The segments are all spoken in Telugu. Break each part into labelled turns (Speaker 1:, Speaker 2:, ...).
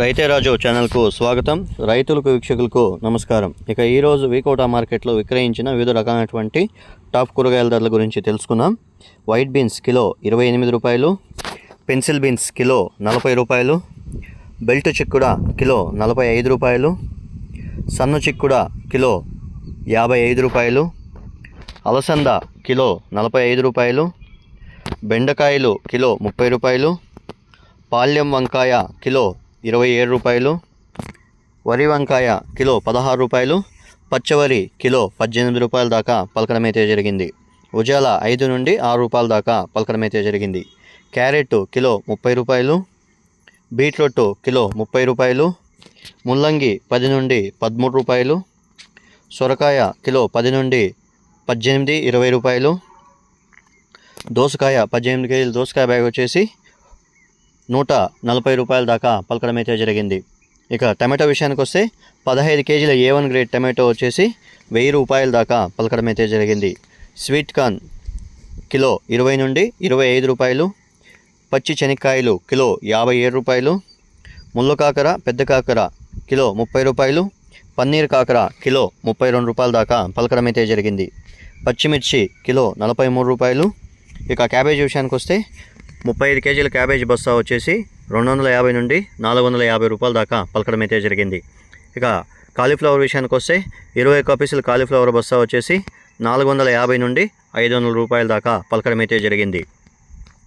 Speaker 1: రైతే రాజు ఛానల్కు స్వాగతం. రైతులకు వీక్షకులకు నమస్కారం. ఇక ఈరోజు వీకోటా మార్కెట్లో విక్రయించిన వివిధ రకాలైనటువంటి టాప్ కూరగాయల ధరల గురించి తెలుసుకుందాం. వైట్ బీన్స్ కిలో ఇరవై ఎనిమిది రూపాయలు పెన్సిల్ బీన్స్ కిలో నలభై రూపాయలు బెల్ట్ చిక్కుడ కిలో నలభై ఐదు రూపాయలు సన్న చిక్కుడ కిలో యాభై ఐదు రూపాయలు అలసంద కిలో నలభై ఐదు రూపాయలు బెండకాయలు కిలో ముప్పై రూపాయలు పాల్యం వంకాయ కిలో ఇరవై ఏడు రూపాయలు. వరి వంకాయ కిలో పదహారు రూపాయలు. పచ్చవరి కిలో పద్దెనిమిది రూపాయల దాకా పలకడమైతే జరిగింది. ఉజాల ఐదు నుండి ఆరు రూపాయల దాకా పలకడమైతే జరిగింది. క్యారెట్ కిలో ముప్పై రూపాయలు. బీట్రూట్ కిలో ముప్పై రూపాయలు. ముల్లంగి పది నుండి పదమూడు రూపాయలు. సొరకాయ కిలో పది నుండి పద్దెనిమిది ఇరవై రూపాయలు. దోసకాయ పద్దెనిమిది కేజీలు దోసకాయ బ్యాగ్ వచ్చేసి నూట నలభై రూపాయల దాకా పలకడమైతే జరిగింది. ఇక టమాటో విషయానికి వస్తే పదహైదు కేజీల ఏ వన్ గ్రేడ్ టమాటో వచ్చేసి వెయ్యి రూపాయల దాకా పలకడమైతే జరిగింది. స్వీట్ కార్న్ కిలో ఇరవై నుండి ఇరవై ఐదు రూపాయలు పచ్చి శనక్కాయలు కిలో యాభై ఏడు రూపాయలు ముళ్ళ కాకర పెద్ద కాకర కిలో ముప్పై రూపాయలు పన్నీర్ కాకర కిలో ముప్పై రెండు రూపాయల దాకా పలకడమైతే జరిగింది. పచ్చిమిర్చి కిలో నలభై మూడు రూపాయలు. ఇక క్యాబేజీ విషయానికి వస్తే ముప్పై ఐదు కేజీల క్యాబేజీ బస్తా వచ్చేసి రెండు వందల యాభై నుండి నాలుగు వందల యాభై రూపాయల దాకా పలకడం అయితే జరిగింది. ఇక కాలీఫ్లవర్ విషయానికి వస్తే ఇరవై ఒక్క పీసులు కాలీఫ్లవర్ బస్తా వచ్చేసి నాలుగు వందల యాభై నుండి ఐదు వందల రూపాయల దాకా పలకడం అయితే జరిగింది.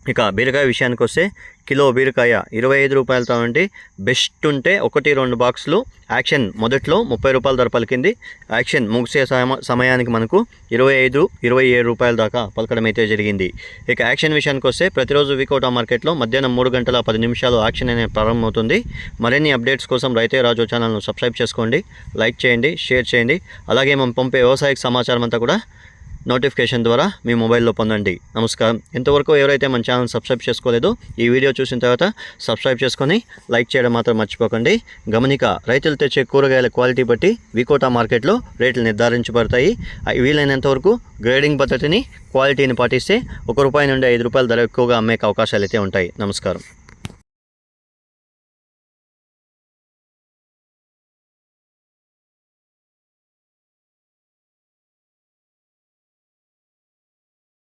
Speaker 1: ఇక బీరకాయ విషయానికి వస్తే కిలో బీరకాయ ఇరవై ఐదు రూపాయలతో ఉంటే బెస్ట్ ఉంటే ఒకటి రెండు బాక్సులు. యాక్షన్ మొదట్లో ముప్పై రూపాయల ధర పలికింది. యాక్షన్ ముగిసే సమ సమయానికి మనకు ఇరవై ఐదు ఇరవై ఏడు రూపాయల దాకా పలకడం అయితే జరిగింది. ఇక యాక్షన్ విషయానికి వస్తే ప్రతిరోజు వీకోటా మార్కెట్లో మధ్యాహ్నం మూడు గంటల పది నిమిషాలు యాక్షన్ అనేది ప్రారంభమవుతుంది. మరిన్ని అప్డేట్స్ కోసం రైతే రాజు ఛానల్ను సబ్స్క్రైబ్ చేసుకోండి. లైక్ చేయండి షేర్ చేయండి. అలాగే మనం పంపే వ్యవసాయక సమాచారం అంతా కూడా నోటిఫికేషన్ ద్వారా మీ మొబైల్లో పొందండి. నమస్కారం. ఇంతవరకు ఎవరైతే మన ఛానల్ సబ్స్క్రైబ్ చేసుకోలేదో ఈ వీడియో చూసిన తర్వాత సబ్స్క్రైబ్ చేసుకొని లైక్ చేయడం మాత్రం మర్చిపోకండి. గమనిక రైతులు తెచ్చే కూరగాయల క్వాలిటీ బట్టి వికోటా మార్కెట్లో రేట్లు నిర్ధారించబడతాయి. వీలైనంత వరకు గ్రేడింగ్ పద్ధతిని క్వాలిటీని పాటిస్తే ఒక రూపాయి నుండి ఐదు రూపాయల ధర ఎక్కువగా అమ్మే అవకాశాలు అయితే ఉంటాయి. నమస్కారం.